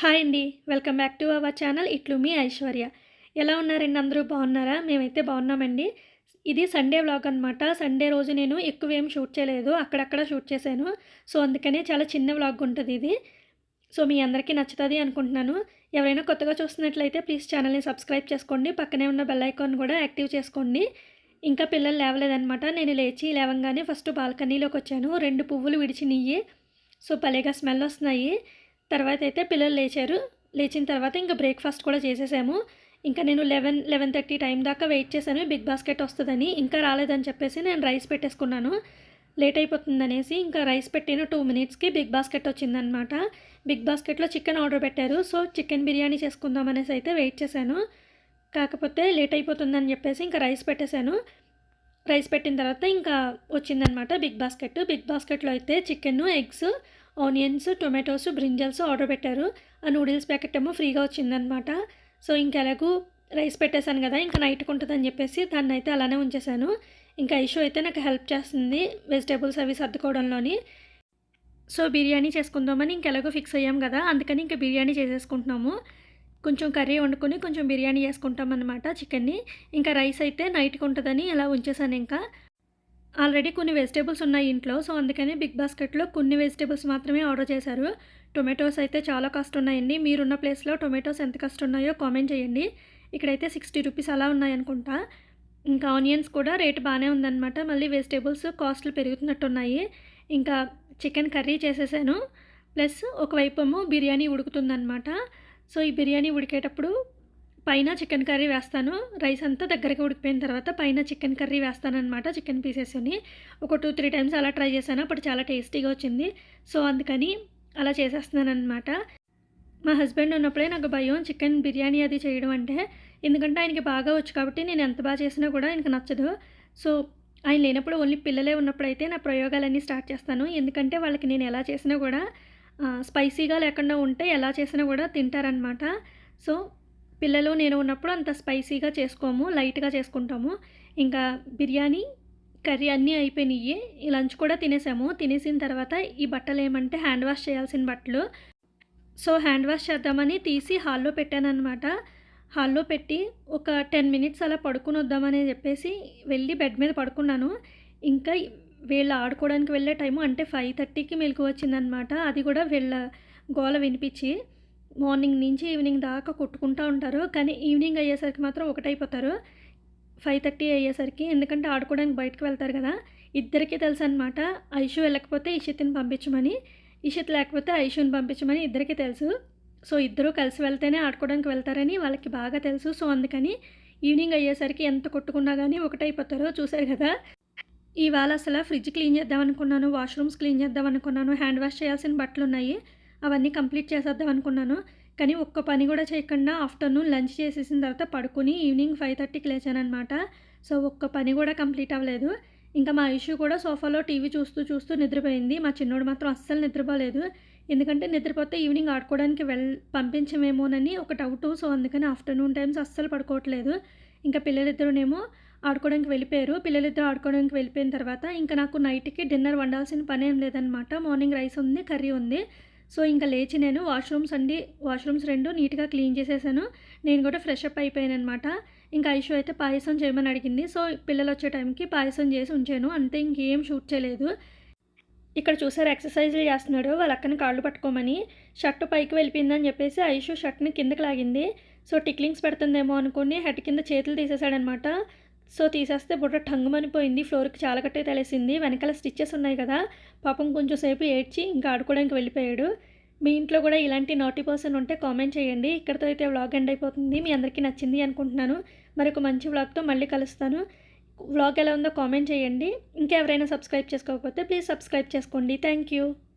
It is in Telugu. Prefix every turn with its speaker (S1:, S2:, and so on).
S1: హాయ్ అండి. Welcome back to our channel. ఇట్లు మీ ఐశ్వర్య. ఎలా ఉన్నారండి? అందరూ బాగున్నారా? మేమైతే బాగున్నామండి. ఇది సండే వ్లాగ్ అనమాట సండే రోజు నేను ఎక్కువ ఏం షూట్ చేయలేదు. అక్కడక్కడ షూట్ చేశాను. సో అందుకనే చాలా చిన్న వ్లాగ్ ఉంటుంది ఇది. సో మీ అందరికీ నచ్చుతుంది అనుకుంటున్నాను. ఎవరైనా కొత్తగా చూస్తున్నట్లయితే ప్లీజ్ ఛానల్ని సబ్స్క్రైబ్ చేసుకోండి. పక్కనే ఉన్న బెల్ ఐకాన్ కూడా యాక్టివ్ చేసుకోండి. ఇంకా పిల్లలు లేవలేదనమాట నేను లేచి లేవంగానే ఫస్ట్ బాల్కనీలోకి వచ్చాను. రెండు పువ్వులు విడిచినయ్యి. సో భలేగా స్మెల్ వస్తున్నాయి. తర్వాత అయితే పిల్లలు లేచారు. లేచిన తర్వాత ఇంకా బ్రేక్ఫాస్ట్ కూడా చేసేసాము. ఇంకా నేను లెవెన్ లెవెన్ థర్టీ టైం దాకా వెయిట్ చేశాను. బిగ్ బాస్కెట్ వస్తుందని. ఇంకా రాలేదని చెప్పేసి నేను రైస్ పెట్టేసుకున్నాను. లేట్ అయిపోతుందనేసి ఇంకా రైస్ పెట్టిన టూ మినిట్స్కి బిగ్ బాస్కెట్ వచ్చిందనమాట బిగ్ బాస్కెట్లో చికెన్ ఆర్డర్ పెట్టారు. సో చికెన్ బిర్యానీ చేసుకుందాం అనేసి అయితే వెయిట్ చేశాను. కాకపోతే లేట్ అయిపోతుందని చెప్పేసి ఇంకా రైస్ పెట్టేశాను. రైస్ పెట్టిన తర్వాత ఇంకా వచ్చిందనమాట బిగ్ బాస్కెట్ బిగ్ బాస్కెట్లో అయితే chicken eggs onions tomatoes brinjals order పెట్టారు. ఆ నూడిల్స్ ప్యాకెట్ ఏమో ఫ్రీగా వచ్చిందనమాట సో ఇంకెలాగూ రైస్ పెట్టేశాను కదా ఇంకా నైట్కి ఉంటుందని చెప్పేసి దాన్ని అయితే అలానే ఉంచేశాను. ఇంకా ఐషో అయితే నాకు హెల్ప్ చేస్తుంది వెజిటేబుల్స్ అవి సర్దుకోవడంలోని. సో బిర్యానీ చేసుకుందామని ఇంకెలాగో ఫిక్స్ అయ్యాం కదా అందుకని ఇంకా బిర్యానీ చేసేసుకుంటున్నాము. కొంచెం కర్రీ వండుకొని కొంచెం బిర్యానీ చేసుకుంటాం అనమాట చికెన్ని. ఇంకా రైస్ అయితే నైట్కి ఉంటుందని ఇలా ఉంచేసాను ఇంకా. ఆల్రెడీ కొన్ని వెజిటేబుల్స్ ఉన్నాయి ఇంట్లో సో అందుకని బిగ్ బాస్కెట్లో కొన్ని వెజిటేబుల్స్ మాత్రమే ఆర్డర్ చేశారు. టొమాటోస్ అయితే చాలా కాస్ట్ ఉన్నాయండి మీరున్న ప్లేస్లో టొమాటోస్ ఎంత కాస్ట్ ఉన్నాయో కామెంట్ చేయండి. ఇక్కడైతే సిక్స్టీ రూపీస్ అలా ఉన్నాయనుకుంటా. ఇంకా ఆనియన్స్ కూడా రేట్ బాగానే ఉందన్నమాట. మళ్ళీ వెజిటేబుల్స్ కాస్ట్లు పెరుగుతున్నట్టున్నాయి. ఇంకా చికెన్ కర్రీ చేసేసాను. ప్లస్ ఒకవైపు ఏమో బిర్యానీ ఉడుకుతుందన్నమాట. సో ఈ బిర్యానీ ఉడికేటప్పుడు పైన చికెన్ కర్రీ వేస్తాను. రైస్ అంతా దగ్గరికి ఉడికిపోయిన తర్వాత పైన చికెన్ కర్రీ వేస్తాను అనమాట చికెన్ పీసెస్ని ఒక టూ త్రీ టైమ్స్ అలా ట్రై చేశాను. అప్పుడు చాలా టేస్టీగా వచ్చింది. సో అందుకని అలా చేసేస్తున్నాను అనమాట మా హస్బెండ్ ఉన్నప్పుడే నాకు భయం చికెన్ బిర్యానీ అది చేయడం అంటే. ఎందుకంటే ఆయనకి బాగా వచ్చు కాబట్టి నేను ఎంత బాగా చేసినా కూడా ఆయనకు నచ్చదు. సో ఆయన లేనప్పుడు ఓన్లీ పిల్లలే ఉన్నప్పుడైతే నా ప్రయోగాలన్నీ స్టార్ట్ చేస్తాను. ఎందుకంటే వాళ్ళకి నేను ఎలా చేసినా కూడా స్పైసీగా లేకుండా ఉంటే ఎలా చేసినా కూడా తింటారనమాట సో పిల్లలు నేను ఉన్నప్పుడు అంత స్పైసీగా చేసుకోము లైట్గా చేసుకుంటాము. ఇంకా బిర్యానీ కర్రీ అన్నీ అయిపోయినాయి ఈ లంచ్ కూడా తినేసాము. తినేసిన తర్వాత ఈ బట్టలు ఏమంటే హ్యాండ్ వాష్ చేయాల్సిన బట్టలు. సో హ్యాండ్ వాష్ చేద్దామని తీసి హాల్లో పెట్టానమాట హాల్లో పెట్టి ఒక టెన్ మినిట్స్ అలా పడుకుని వద్దామని చెప్పేసి వెళ్ళి బెడ్ మీద పడుకున్నాను. ఇంకా వీళ్ళు ఆడుకోవడానికి వెళ్ళే టైము అంటే ఫైవ్ థర్టీకి మెలకు వచ్చిందనమాట అది కూడా వీళ్ళ గోల వినిపించి. మార్నింగ్ నుంచి ఈవినింగ్ దాకా కొట్టుకుంటూ ఉంటారు. కానీ ఈవినింగ్ అయ్యేసరికి మాత్రం ఒకటైపోతారు. ఫైవ్ థర్టీ అయ్యేసరికి ఎందుకంటే ఆడుకోవడానికి బయటకు వెళ్తారు కదా. ఇద్దరికీ తెలుసు అనమాట ఐషు వెళ్ళకపోతే ఇషిత్ని పంపించమని ఇషిత్ లేకపోతే ఐషుని పంపించమని ఇద్దరికీ తెలుసు. సో ఇద్దరూ కలిసి వెళ్తేనే ఆడుకోవడానికి వెళ్తారని వాళ్ళకి బాగా తెలుసు. సో అందుకని ఈవినింగ్ అయ్యేసరికి ఎంత కొట్టుకున్నా కానీ ఒకటైపోతారో. చూశారు కదా. ఇవాళ అసలు ఫ్రిడ్జ్ క్లీన్ చేద్దాం అనుకున్నాను వాష్రూమ్స్ క్లీన్ చేద్దాం అనుకున్నాను హ్యాండ్ వాష్ చేయాల్సిన బట్టలు ఉన్నాయి అవన్నీ కంప్లీట్ చేసేద్దాం అనుకున్నాను. కానీ ఒక్క పని కూడా చేయకుండా ఆఫ్టర్నూన్ లంచ్ చేసేసిన తర్వాత పడుకుని ఈవినింగ్ ఫైవ్ థర్టీకి లేచానమాట సో ఒక్క పని కూడా కంప్లీట్ అవ్వలేదు. ఇంకా మా ఇష్యూ కూడా సోఫాలో టీవీ చూస్తూ చూస్తూ నిద్రపోయింది. మా చిన్నోడు మాత్రం అస్సలు నిద్రపోలేదు. ఎందుకంటే నిద్రపోతే ఈవినింగ్ ఆడుకోవడానికి వెల్ పంపించమేమోనని ఒక డౌట్ సో అందుకని ఆఫ్టర్నూన్ టైమ్స్ అస్సలు పడుకోవట్లేదు. ఇంకా పిల్లలిద్దరునేమో ఆడుకోవడానికి వెళ్ళిపోయారు. పిల్లలిద్దరు ఆడుకోవడానికి వెళ్ళిపోయిన తర్వాత ఇంకా నాకు నైట్కి డిన్నర్ వండాల్సిన పని ఏం లేదనమాట మార్నింగ్ రైస్ ఉంది కర్రీ ఉంది. సో ఇంకా లేచి నేను వాష్రూమ్స్ అండి వాష్రూమ్స్ రెండు నీట్గా క్లీన్ చేసేసాను. నేను కూడా ఫ్రెష్ అప్ అయిపోయాను అనమాట ఇంకా ఐషు అయితే పాయసం చేయమని అడిగింది. సో పిల్లలు వచ్చే టైంకి పాయసం చేసి ఉంచాను. అంతే ఇంకేం షూట్ చేయలేదు. ఇక్కడ చూసారు ఎక్సర్సైజ్లు చేస్తున్నాడు. వాళ్ళ అక్కని కాళ్ళు పట్టుకోమని షర్ట్ పైకి వెళ్ళిపోయిందని చెప్పేసి ఐషు షర్ట్ని కిందకి లాగింది. సో టిక్లింగ్స్ పెడుతుందేమో అనుకుని హెడ్ కింద చేతులు తీసేసాడనమాట సో తీసేస్తే బుర్ర టంగుమనిపోయింది ఫ్లోర్కి చాలా కట్టే తెలిసింది. వెనకాల స్టిచ్చెస్ ఉన్నాయి కదా. పాపం కొంచెం సేపు ఏడ్చి ఇంకా ఆడుకోవడానికి వెళ్ళిపోయాడు. మీ ఇంట్లో కూడా ఇలాంటి నాటి పర్సన్ ఉంటే కామెంట్ చేయండి. ఇక్కడితో అయితే వ్లాగ్ ఎండ్ అయిపోతుంది. మీ అందరికీ నచ్చింది అనుకుంటున్నాను. మరొక మంచి వ్లాగ్తో మళ్ళీ కలుస్తాను. వ్లాగ్ ఎలా ఉందో కామెంట్ చేయండి. ఇంకా ఎవరైనా సబ్స్క్రైబ్ చేసుకోకపోతే ప్లీజ్ సబ్స్క్రైబ్ చేసుకోండి. Thank you